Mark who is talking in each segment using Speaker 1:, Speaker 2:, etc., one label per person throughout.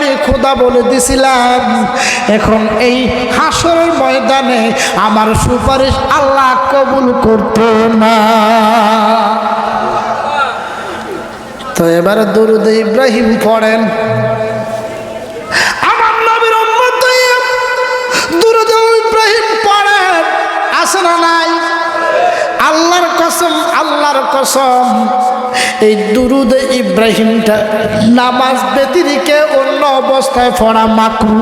Speaker 1: আমি খোদা বলে দিছিলাম, এখন এই হাসরের ময়দানে আমার সুপারিশ আল্লাহ কবুল করতো না। তো এবার দুরুদ ইব্রাহিম পড়েন। আল্লাহর কসম আল্লাহর কসম, এই দুরুদ ইব্রাহিমটা নামাজ ব্যতিরিকে অন্য অবস্থায় পড়া মাকরু।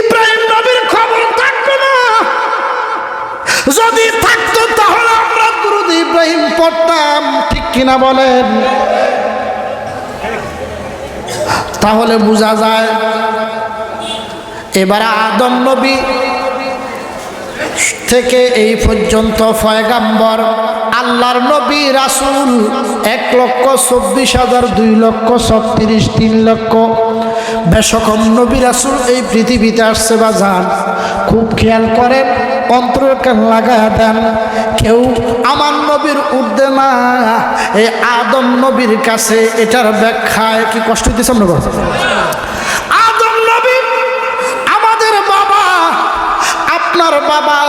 Speaker 1: ইব্রাহিম নবীর খবর থাকবে না। যদি থাকতো তাহলে আমরা দুরুদ ইব্রাহিম পড়তাম, ঠিক কিনা বলেন? তাহলে বোঝা যায়, এবার আদম নবী থেকে এই পর্যন্ত ফয়গাম্বর আল্লাহর নবী রাসুল এক লক্ষ চব্বিশ হাজার দুই লক্ষ ছত্রিশ তিন লক্ষ। বেশকম নবী রাসুল এই পৃথিবীতে আসছে বা যান খুব খেয়াল করেন অন্তর কান লাগায় দেন। কেউ আমার নবীর উর্দে না। এই আদম নবীর কাছে এটার ব্যাখ্যায় কি কষ্ট হইতেছে আমরা আদম নবী, আমাদের বাবা, আপনার বাবা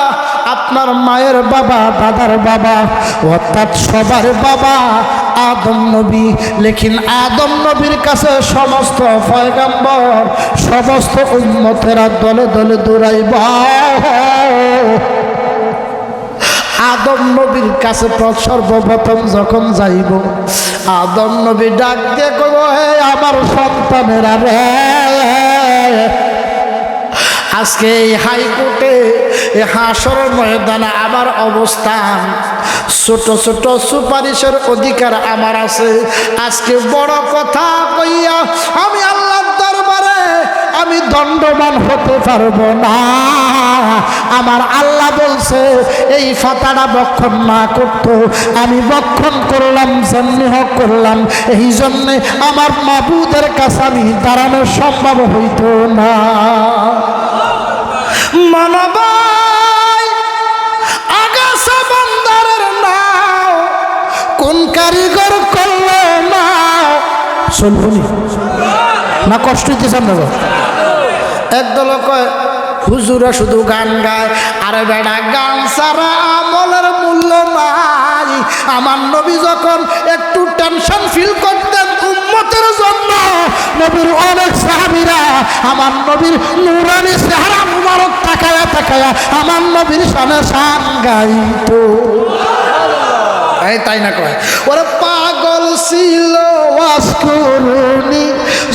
Speaker 1: আপনার মায়ের বাবা, দাদার বাবা, অর্থাৎ সবার বাবা আদম নবী। লেকিন আদম নবীর কাছে সমস্ত পয়গাম্বর, সমস্ত উন্মতেরা দলে দলে দৌড়াইব। আদম নবীর কাছে প্র- সর্বপ্রথম যখন যাইব, আদম নবী ডাক দিয়ে কব হে আমার সন্তানেরা রে আজকে এই হাইকোর্টে এই হাসর ময়দানে আমার অবস্থান। ছোট ছোট সুপারিশের অধিকার আমার আছে। আজকে বড় কথা কইয়া আমি আল্লাহর দরবারে আমি দণ্ডবান হতে পারব না। আমার আল্লাহ বলছে, এই ফাতাটা বক্ষণ না করতো। আমি বক্ষণ করলাম জন্মেহ করলাম। এই জন্যে আমার মাবুদের কাছে আমি দাঁড়ানো সম্ভব হইতো না। মানবাই। আগাছা বন্দরের নাও, কোন কারিগর করল না। শুনবনি না? কষ্ট হইতেছে আপনার একদল কয়, হুজুরা শুধু গান গায়, আরে বেড়া গান সারা আমলের মূল্য নাই। আমার নবী যখন একটু টেনশন ফিল করতেন উম্মতের জন্য, নবীর অনেক সাহাবিরা আমার নবীর নুরানি চেহারা মুবারক তাকায়া তাকায়া আমার নবীর সামনে শান গাইতো। তাই না কয়? ওরা পাগল ছিল ওয়াস করুনি,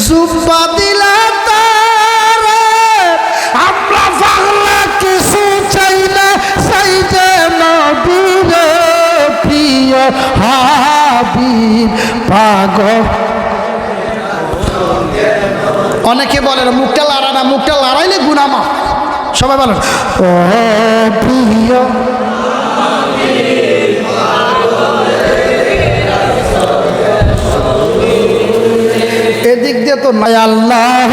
Speaker 1: জুব্বা দিলা তারে। আমরা পাগলা কিছু চাই না চাই যে নবীর প্রিয় হাবিব, পাগল। অনেকে বলেন মুখটা লাড়া না, মুখটা লাড়াইলে গুনামা সবাই বলেন প্রিয় এদিক দিয়ে তো নাই আল্লাহ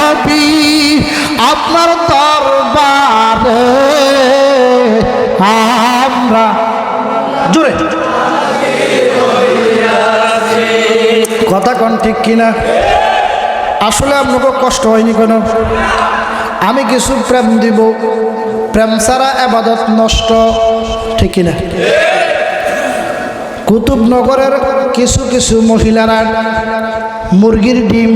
Speaker 1: আপনার দরবারে আমরা জোরে। কথা কন ঠিক কিনা? আসলে আপনাকে কষ্ট হয়নি কেন? আমি কিছু প্রেম দিব। প্রেম ছাড়া আবাদত নষ্ট, ঠিক না? কুতুবনগরের কিছু কিছু মহিলারা মুরগির ডিম,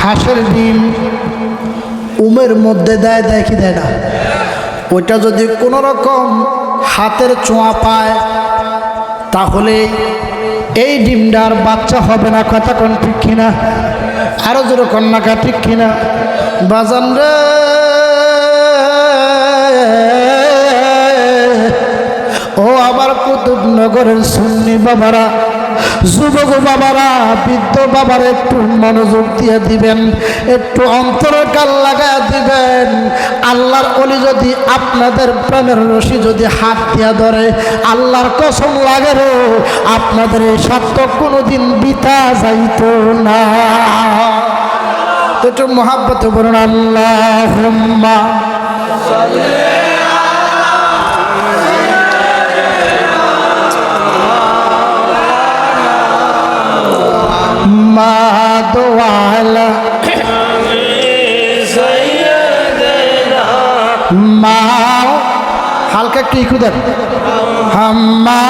Speaker 1: হাঁসের ডিম উমের মধ্যে দেয় দেয় কি দেয় না? ওইটা যদি কোনো রকম হাতের চোঁয়া পায়, তাহলে এই ডিমটার বাচ্চা হবে না, কথা কোন ঠিক কিনা? আরও জোরে কন্যাকা ঠিক কিনা? বাজান রে। ও আবার কুতুবনগরের সুন্নি বাবারা যুবক বাবারা, বৃদ্ধ বাবার, একটু মনোযোগ দিয়ে দিবেন, একটু অন্তরের কাল লাগায় দিবেন। আল্লাহর অলি যদি আপনাদের প্রেমের রশি যদি হাত দিয়া ধরে, আল্লাহর কসম লাগে রে, আপনাদের এই সত্য কোনোদিন বিতা যাইত না। একটু মহাব্বত বলুন আল্লাহ মোহাম্মদ ওয়ালা মা হালকা একটু ইকু দেন। হাম্মা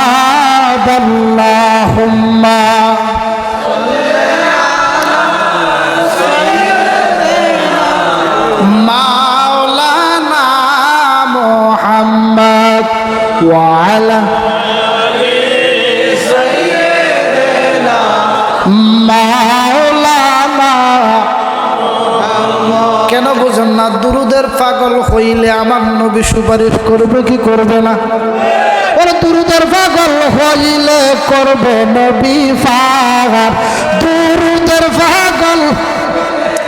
Speaker 1: সুপারিশ করবে কি করবে না? হইলে করবে নবী ফাগার। দুরুদের পাগল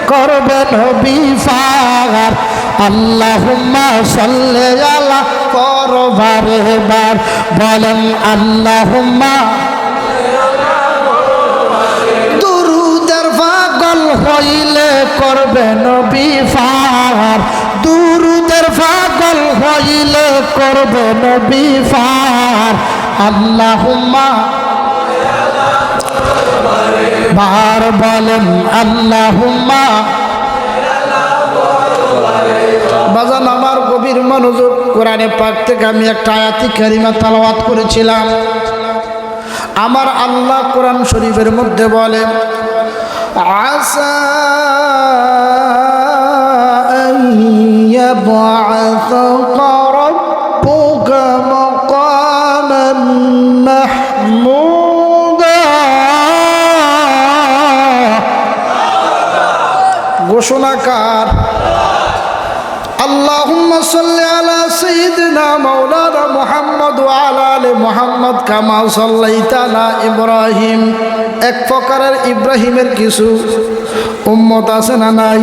Speaker 1: করবে নবী ফাগার। আল্লাহুম্মা সাল্লি আলা করবারে বার। বলেন আল্লাহুম্মা। হইলে করবে নবী ফার দুরুদের পাগল হইলে করবে নবী ফার আল্লাহুম্মা বার বলেন আল্লাহুম্মা। বাজান, আমার গভীর মনোযোগ কোরআনে পাক থেকে আমি একটা আয়াতি কারিমা তালাওয়াত করেছিলাম। আমার আল্লাহ কোরআন শরীফের মধ্যে বলে আসা يبعثك ربك مقاما محمودا ঘোষণাকার اللهم صل على سيدنا مولانا محمد وعلى ال محمد كما صليت على ابراهيم এক প্রকারের ইব্রাহিমের কিছু উম্মত আছে না নাই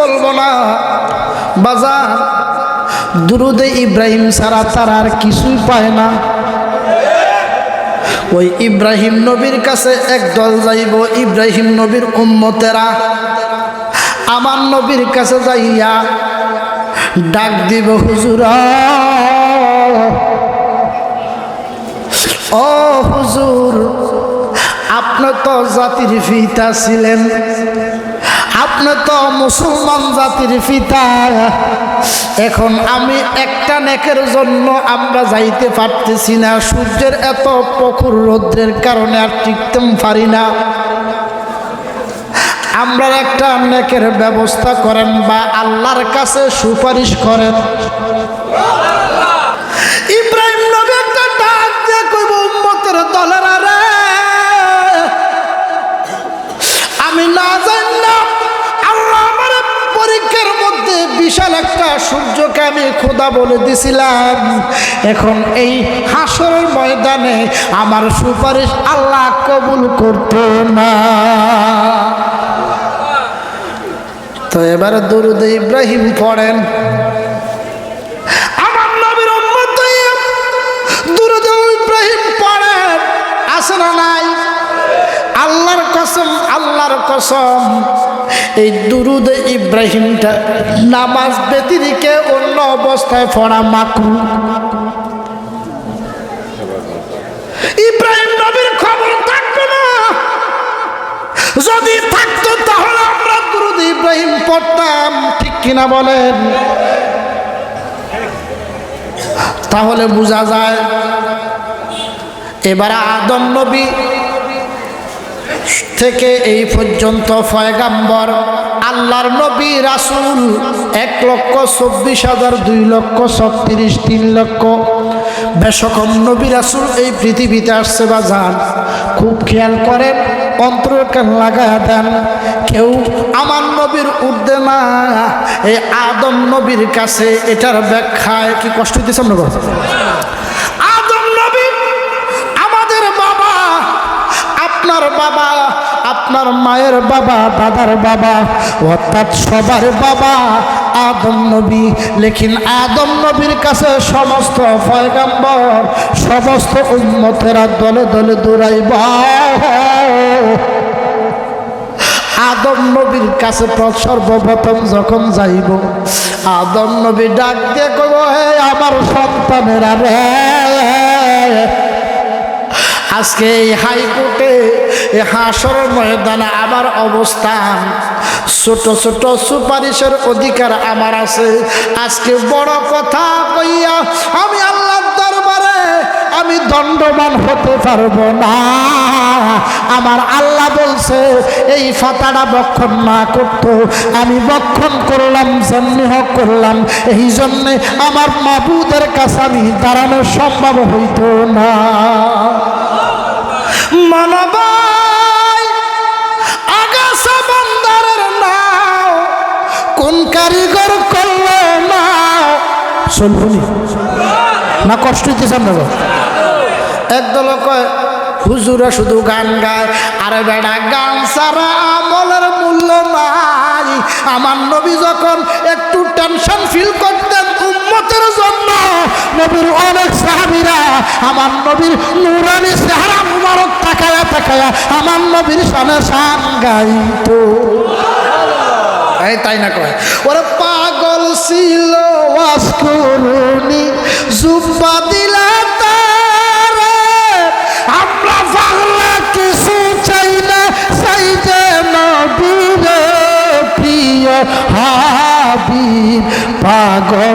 Speaker 1: বলব না। বাজার, দুরুদে ইব্রাহিম ছাড়া তারা আর কিছুই পায় না। ওই ইব্রাহিম নবীর কাছে এক দল যাইব, ইব্রাহিম নবীর উম্মতেরা। আমার নবীর কাছে যাইয়া ডাক দিব, হুজুর, ও হুজুর, আপনি তো জাতির পিতা ছিলেন। আপনি তো মুসলমান জাতির পিতা। এখন আমি একটা নেকের জন্য আমরা যাইতে পারতেছি না। সূর্যের এত প্রখর রৌদ্রের কারণে আর টিকতে পারি না। আমরা একটা নেকের ব্যবস্থা করেন বা আল্লাহর কাছে সুপারিশ করেন। ইব্রাহিম নবী আমি না জানলাম বিশাল একটা সূর্যকে আমি খোদা বলে দিছিলাম। এখন এই হাসরের ময়দানে আমার সুপারিশ আল্লাহ কবুল করতো না। তো এবার দরুদ ইব্রাহিম পড়েন। আমার নবীর হইয়া ইব্রাহিম পড়েন। আছে না আল্লাহর কসম আল্লাহর কসম। এই দুরুদ ইব্রাহিমটা নামাজ ব্যতিরিকে অন্য অবস্থায় পড়া মাকরু। ইব্রাহিম নবীর খবর থাকবে না। যদি থাকতো তাহলে আমরা দুরুদ ইব্রাহিম পড়তাম, ঠিক কিনা বলেন? তাহলে বোঝা যায়, এবার আদম নবী থেকে এই পর্যন্ত ফয়গাম্বর আল্লাহর নবী রাসুল এক লক্ষ চব্বিশ হাজার দুই লক্ষ ছত্রিশ তিন লক্ষ। বেশকম নবী রাসুল এই পৃথিবীতে আসছে বা যান। খুব খেয়াল করেন, অন্তরের কান লাগায় দেন। কেউ আমার নবীর উর্দে না। এই আদম নবীর কাছে এটার ব্যাখ্যায় কি কষ্ট দিচ্ছে আমরা আপনার মায়ের বাবা, দাদার বাবা, অর্থাৎ সবার বাবা আদম নবী। লেকিন আদম নবীর কাছে সমস্ত পয়গাম্বর, সমস্ত উন্মতেরা দলে দলে দৌড়াইব। আদম নবীর কাছে প্র- সর্বপ্রথম যখন যাইব, আদম নবী ডাক দিয়ে কইব, হে আমার সন্তানেরা রে আজকে এই হাইকোর্টে এই হাসর ময়দানে আমার অবস্থান। ছোট ছোট সুপারিশের অধিকার আমার আছে। আজকে বড় কথা কইয়া আমি আল্লাহর দরবারে আমি দণ্ডবান হতে পারব না। আমার আল্লাহ বলছে, এই ফাতাটা বক্ষণ না করত। আমি বক্ষণ করলাম হক করলাম। এই জন্যে আমার মাবুদের কাছে আমি দাঁড়ানো সম্ভব হইতো না। মানবাই। আগাছা বন্দারের নাও, কোন কারিগর করল না? শুনবনি না, কষ্ট দিতেছেন না একদল কয়, হুজুরা শুধু গান গায়, আরে বেড়া, গান সারা আমলের মূল্য নাই। আমার নবী যখন একটু টেনশন ফিল করতেন উম্মতের জন্য নবীর অনেক সাহাবিরা আমার নবীর নুরানি চেহারা মুবারক তাকায়া তাকায়া আমার নবীর সানে শান গাইতো। তাই না কয়? ওরে পাগল ছিল ওয়াস করুনি, জুব্বা দিলা আমরা পাগলা কিছু চাই না চাই যে নবীর প্রিয় হাবিব, পাগল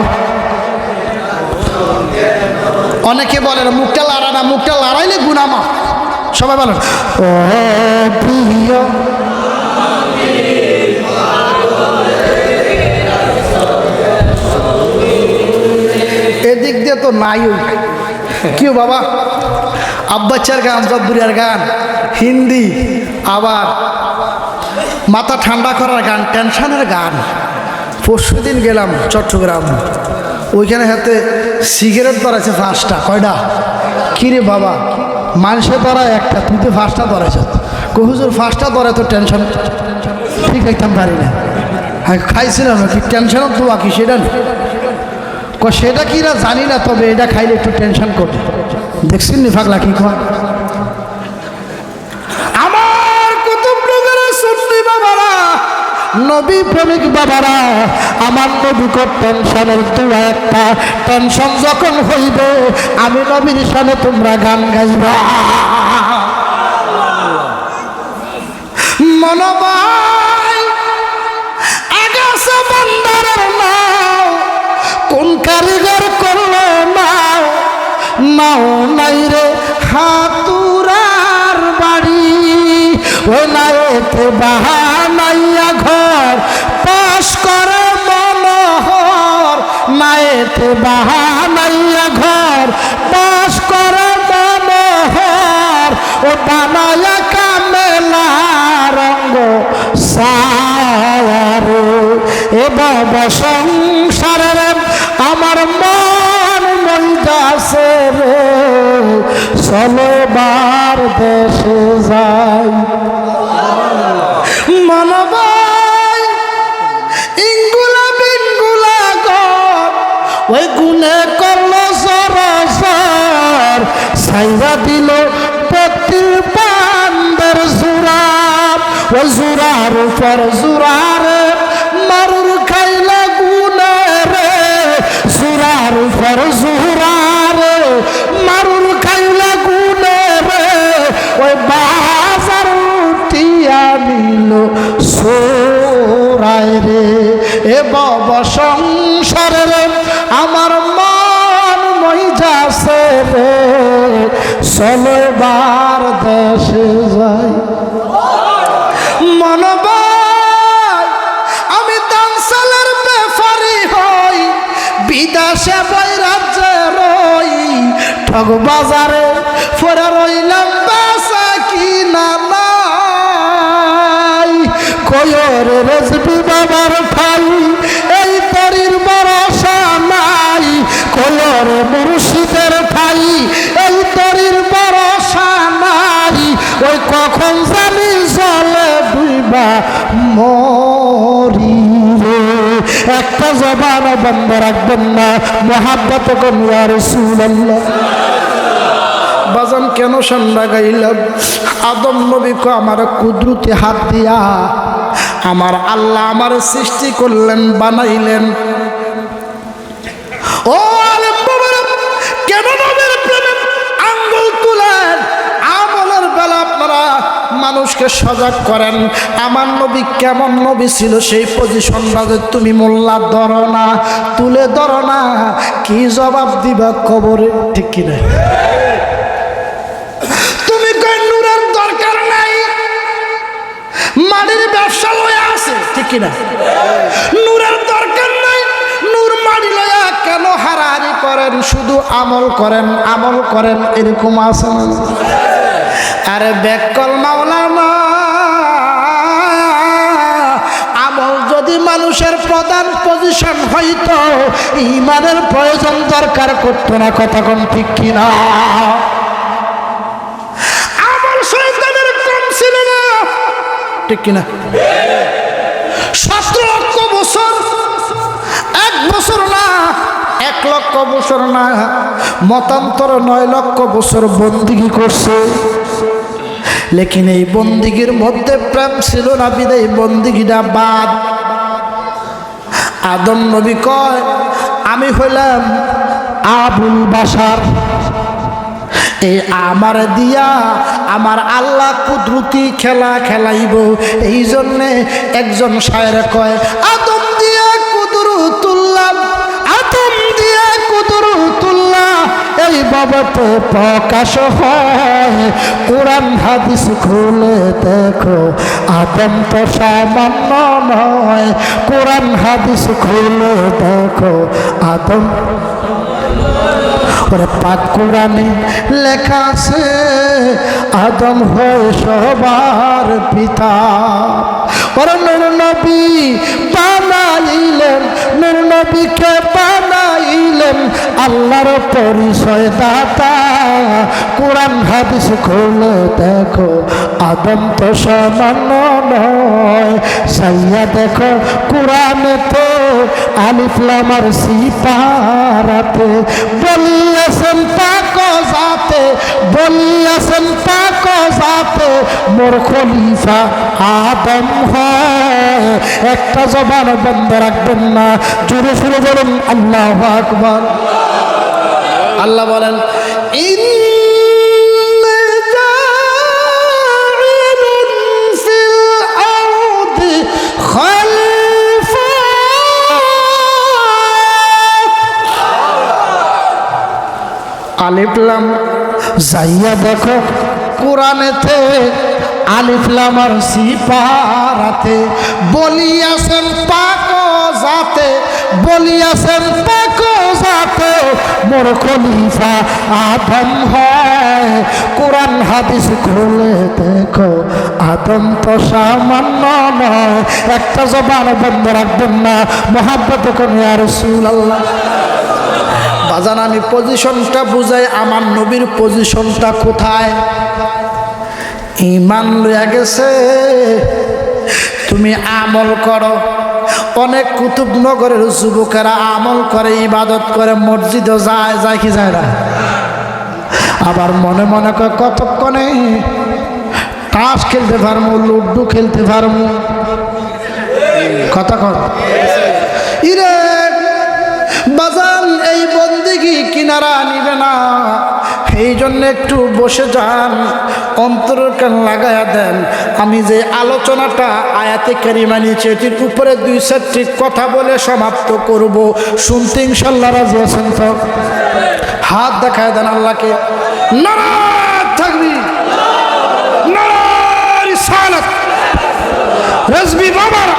Speaker 1: অনেকে বলেন, মুখটা লড়া না, মুখটা লড়াইলে গুনামা সবাই বলেন, ও এদিক দিয়ে তো নাই কেউ বাবা? আব্বাচ্চার গান, জব্বুরিয়ার গান, হিন্দি, আবার মাথা ঠান্ডা করার গান, টেনশনের গান। পরশু দিন গেলাম চট্টগ্রাম। ওইখানে হাতে সিগারেট ধরাছে ফাঁসটা কয়টা কিরে বাবা মানুষে ধরা একটা, তুই তো ফাঁসটা ধরেছ। কহুজুর ফাঁসটা ধরে তো টেনশন ঠিক একদম পারি না। হ্যাঁ খাইছিলাম কি টেনশনও তো কি সেটা সেটা কি না জানি না, তবে এটা খাইলে একটু টেনশন করবে। দেখছেন নি ফাগলা কি কয়? নবী প্রেমিক বাবারা, আমার নবী কো টেনশনের দোয়া একটা। টেনশন যখন হইবে, আমি নবীর সামনে তোমরা গান গাইবা। মনোবাই আগাছা বন্দরের নাও, কোন কারিগর করল নাও? নাও নাই রে হাতুরার নাইতে বাহানাইয়া ঘর, পাশ করে মনোহর। নাইতে বাহানাইয়া ঘর, পাশ করে মনোহর। ও বানায়া কামেলা রঙ্গ সারে এ বাবা সংসারের, আমার মন মন্দাসে রে। চলো দেশে যাই। জুরার উপর ঠগ বাজারে ফরে রইলাম বাসা কি না কয়র রেজবি বাবার ফাই এই তরির ভরসা নাই। কয়র মুর্শিদের ফাই এই তরির ভরসা নাই। ওই কখন জানি জলে ডুইবা মরি একটা জবান বন্ধ রাখবেন না, মহাব্বত কমিয়া রসুল্লাহ কেন সন্ধ্যা গাইলাম? আদম নবীকে আমার কুদরতে হাত দিয়া আমার আল্লাহ আমার সৃষ্টি করলেন, বানাইলেন। ও বেলা মানুষকে সজাগ করেন। আমার নবী কেমন নবী ছিল সেই পজিশনটা যে তুমি মোল্লা ধরো না, তুলে ধরো না, কি জবাব দিবা কবরে ঠিক কিনা তুমি কই নূরের দরকার নাই মাটির ব্যবসা আছে, ঠিক কিনা? নূরের দরকার নাই, নূর কেন হারাহারি করেন? শুধু আমল করেন আমল করেন, এরকম আছে আরে বেকল মাওলানা, আমল যদি মানুষের প্রধান পজিশন হইতো, ইমানের প্রয়োজন দরকার করতো না, কথা কোন ঠিক কিনা? ঠিক কিনা? সতেরো লক্ষ বছর, এক বছর না, এক লক্ষ বছর না, মতান্তর নয় লক্ষ বছর বন্দিগি করছে। লেকিন এই বন্দিগির মধ্যে প্রেম ছিল না, বিদায় বন্দিগিটা বাদ। আদম নবী কয়, আমি হইলাম আবুল বাসার এই আমার দিয়া আমার আল্লাহ কুদরতি খেলা খেলাইব। এই জন্যে একজন শায়ের কয়, আদম দিয়া কুদরু তুললাম আদম দিয়া কুদরু তুললাম এই বাবাতে প্রকাশ হয়। কোরআন, হাদিস খুলে দেখো, আদম তো সামান্য নয়। কোরআন, হাদিস খুলে দেখো, আদম ওরে পাক কোরআনে লেখা আছে, আদম হয় সবার পিতা। ওরে নুর নবী বানাইলেন, নুর নবীকে বানাইলেন, আল্লাহর পরিচয় দাতা কোরআন, হাদিস খুলে দেখো, আদম তো সামান্য নয়। সাইয়া দেখো কোরআনেতে আলিফলামার সিপারাতে বলিয়াছেন পাক যাতে বলিয়াছেন পাক যাতে মোর খলিফা আদম হয়। একটা জবান বন্ধ রাখবেন না, জোরে সুরে বলুন, আল্লাহ আকবর। আল্লাহ বলেন ইন্নী আলিফলাম যাইয়া দেখো কোরআনেতে আলিফলাম আর সিপারাতে, বলিয়াছেন পাক যাতে বলিয়াছেন পাক যাতে মোর খলিফা আদম হয়। কোরআন হাদিস খুলে দেখো, আদম তো সামান্য নয়, একটা জবান বন্ধ রাখবেন না, মোহাব্বত কোন আর সুল আল্লাহ বাজান, আমি পজিশনটা বুঝাই, আমার নবীর পজিশনটা কোথায়? ইমান রয়ে গেছে, তুমি আমল করো। অনেক কুতুবনগরের যুবকেরা আমল করে, ইবাদত করে, মসজিদে যায় যায় কি যায় না? আবার মনে মনে করে কতক্ষণে তাস খেলতে পারব, লুডু খেলতে পারব? কতক্ষণ? বাজান, এই বন্দিগি কিনারা নিবে না। এই জন্য একটু বসে যান, অন্তর কান লাগায়া দেন। আমি যে আলোচনাটা আয়াতে কারিমা নিয়েছি, এটির উপরে দুই চারটি কথা বলে সমাপ্ত করব। শুনতে ইনশাল্লাহ রাজি তো? হাত দেখায় দেন আল্লাহকে। থাকবি বাবার